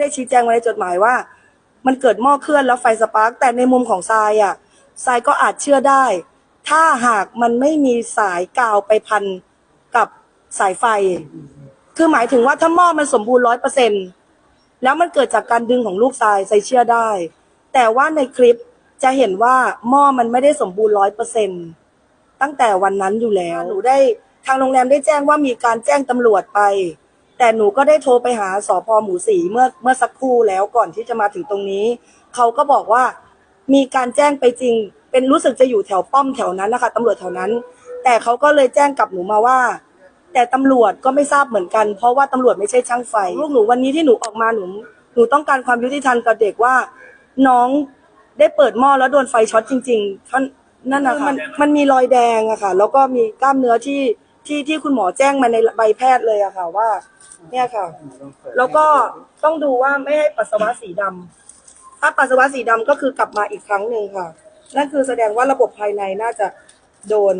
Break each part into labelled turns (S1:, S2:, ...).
S1: ได้ชี้แจงไว้ในจดหมายว่า มันเกิดหม้อเคลื่อนแล้วไฟสปาร์กแต่ในมุมของทรายอะทรายก็อาจเชื่อได้ ถ้าหากมันไม่มีสายกาวไปพันกับสายไฟ คือหมายถึงว่าถ้าหม้อมันสมบูรณ์ร้อยเปอร์เซ็นแล้วมันเกิดจากการดึงของลูกทรายทรายเชื่อได้ แต่ว่าในคลิปจะเห็นว่าหม้อมันไม่ได้สมบูรณ์ร้อยเปอร์เซ็นตั้งแต่วันนั้นอยู่แล้วหนูได้ทางโรงแรมได้แจ้งว่ามีการแจ้งตำรวจไป แต่หนูก็ได้โทรไปหาสอพหมูสีเมื่อเมื่อสักครู่แล้วก่อนที่จะมาถึงตรงนี้ เขาก็บอกว่ามีการแจ้งไปจริง เป็นรู้สึกจะอยู่แถวป้อมแถวนั้นนะคะตำรวจแถวนั้น แต่เขาก็เลยแจ้งกับหนูมาว่า แต่ตำรวจก็ไม่ทราบเหมือนกัน เพราะว่าตำรวจไม่ใช่ช่างไฟลูกหนูวันนี้ที่หนูออกมาหนูหนูต้องการความยุติธรรมกับเด็กว่า น้องได้เปิดหม้อแล้วโดนไฟช็อตจริงๆท่านนั่นนะคะมันมันมีรอยแดงอะค่ะ แล้วก็มีกล้ามเนื้อที่ ที่ที่คุณหมอแจ้งมาในใบแพทย์เลยอะค่ะว่า เนี่ยค่ะ แล้วก็ต้องดูว่าไม่ให้ปัสสาวะสีดำถ้าปัสสาวะสีดำก็คือกลับมาอีกครั้งหนึ่งค่ะ นั่นคือแสดงว่าระบบภายในน่าจะโดน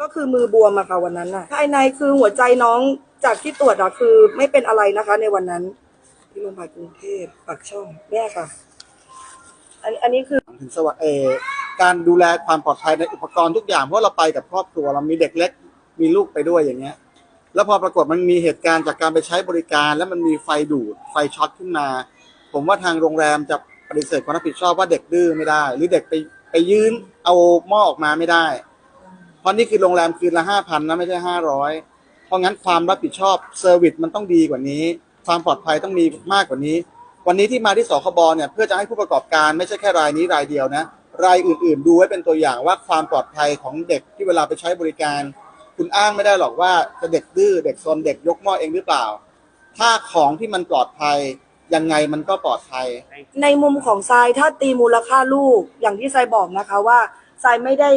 S1: ก็คือมือบวมอะค่ะวันนั้นน่ะภายในคือหัวใจน้องจากที่ตรวจอะคือไม่เป็นอะไรนะคะ ในวันนั้น ที่โรงพยาบาลกรุงเทพปากช่องเนี่ยค่ะ อันอันนี้คือ
S2: ถึงสวัสดิ์เออการดูแลความปลอดภัยในอุปกรณ์ทุกอย่างเพราะเราไปกับครอบครัวเรามีเด็กเล็ก มีลูกไปด้วยอย่างเงี้ย แล้วพอปรากฏมันมีเหตุการณ์จากการไปใช้บริการ แล้วมันมีไฟดูดไฟช็อตขึ้นมา ผมว่าทางโรงแรมจะปฏิเสธความรับผิดชอบว่าเด็กดื้อไม่ได้ หรือเด็กไปไปยืนเอาหม้อออกมาไม่ได้ เพราะนี่คือโรงแรมคืนละห้าพันนะไม่ใช่ห้าร้อยเพราะงั้นความรับผิดชอบเซอร์วิสมันต้องดีกว่านี้ ความปลอดภัยต้องมีมากกว่านี้ วันนี้ที่มาที่สคบเนี่ยเพื่อจะให้ผู้ประกอบการไม่ใช่แค่รายนี้รายเดียวนะรายอื่นๆ ดูไว้เป็นตัวอย่างว่าความปลอดภัยของเด็กที่เวลาไปใช้บริการ คุณอ้างไม่ได้หรอกว่าจะเด็กดื้อเด็กซนเด็กยกหม้อเองหรือเปล่า ถ้าของที่มันปลอดภัยยังไงมันก็ปลอดภัย
S1: ในมุมของทรายถ้าตีมูลค่าลูกอย่างที่ทรายบอกนะคะว่าทรายไม่ได้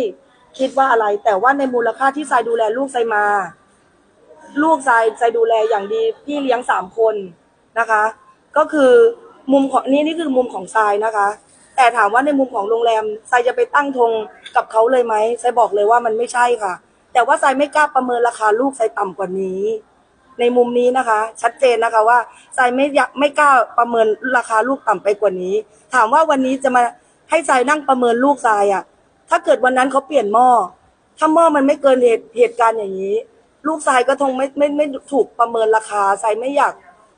S1: คิดว่าอะไร แต่ว่าในมูลค่าที่ทรายดูแลลูกทรายมา ลูกทรายทรายดูแลอย่างดีพี่เลี้ยงสามคนนะคะ ก็คือมุมของนี่นี่คือมุมของทรายนะคะ แต่ถามว่าในมุมของโรงแรมทรายจะไปตั้งธงกับเขาเลยไหมทรายบอกเลยว่ามันไม่ใช่ค่ะ แต่ว่าทรายไม่กล้าประเมินราคาลูกทรายต่ำกว่านี้ ในมุมนี้นะคะ ชัดเจนนะคะว่าทรายไม่อยากไม่กล้าประเมินราคาลูกต่ำไปกว่านี้ ถามว่าวันนี้จะมาให้ทรายนั่งประเมินลูกทรายอะถ้าเกิดวันนั้นเขาเปลี่ยนหม้อถ้าหม้อมันไม่เกินเหตุเหตุการณ์อย่างนี้ ลูกทรายก็คงไม่ไม่ไม่ถูกประเมินราคาทรายไม่อยาก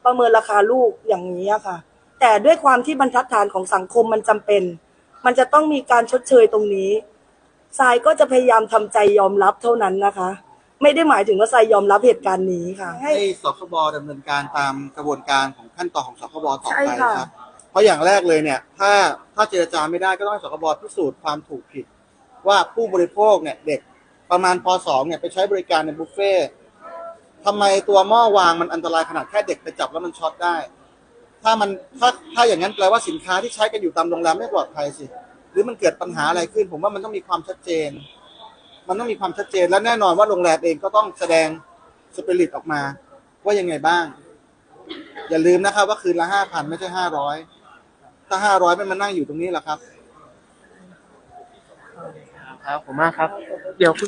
S1: ประเมินราคาลูกอย่างนี้อะค่ะ แต่ด้วยความที่บรรทัดฐานของสังคมมันจำเป็น มันจะต้องมีการชดเชยตรงนี้ ทรายก็จะพยายามทำใจยอมรับเท่านั้นนะคะ ไม่ได้หมายถึงว่าทรายยอมรับเหตุการณ์นี้ค่ะ
S2: ให้สคบดำเนินการตามกระบวนการของขั้นตอนของสคบต่อ
S1: ใช่
S2: ไป
S1: ค่ะ
S2: ครับ เพราะอย่างแรกเลยเนี่ย ถ้าถ้าเจรจาไม่ได้ก็ต้องให้สคบพิสูจน์ความถูกผิด ว่าผู้บริโภคเนี่ยเด็กประมาณป .2 เนี่ยไปใช้บริการในบุฟเฟ่ต์ทำไมตัวหม้อวางมันอันตรายขนาดแค่เด็กไปจับแล้วมันช็อตได้ ถ้ามันถ้าถ้าอย่างนั้นแปลว่าสินค้าที่ใช้กันอยู่ตามโรงแรมไม่ปลอดภัยสิ หรือมันเกิดปัญหาอะไรขึ้น ผมว่ามันต้องมีความชัดเจน มันต้องมีความชัดเจนและแน่นอนว่าโรงแรมเองก็ต้องแสดงสปิริตออกมา ว่ายังไงบ้าง อย่าลืมนะครับ ว่าคืนละห้าพันไม่ใช่ห้าร้อยถ้าห้าร้อยไม่มานั่งอยู่ตรงนี้หรอกครับ
S3: ครับผมมากครับ เดี๋ยวคุณ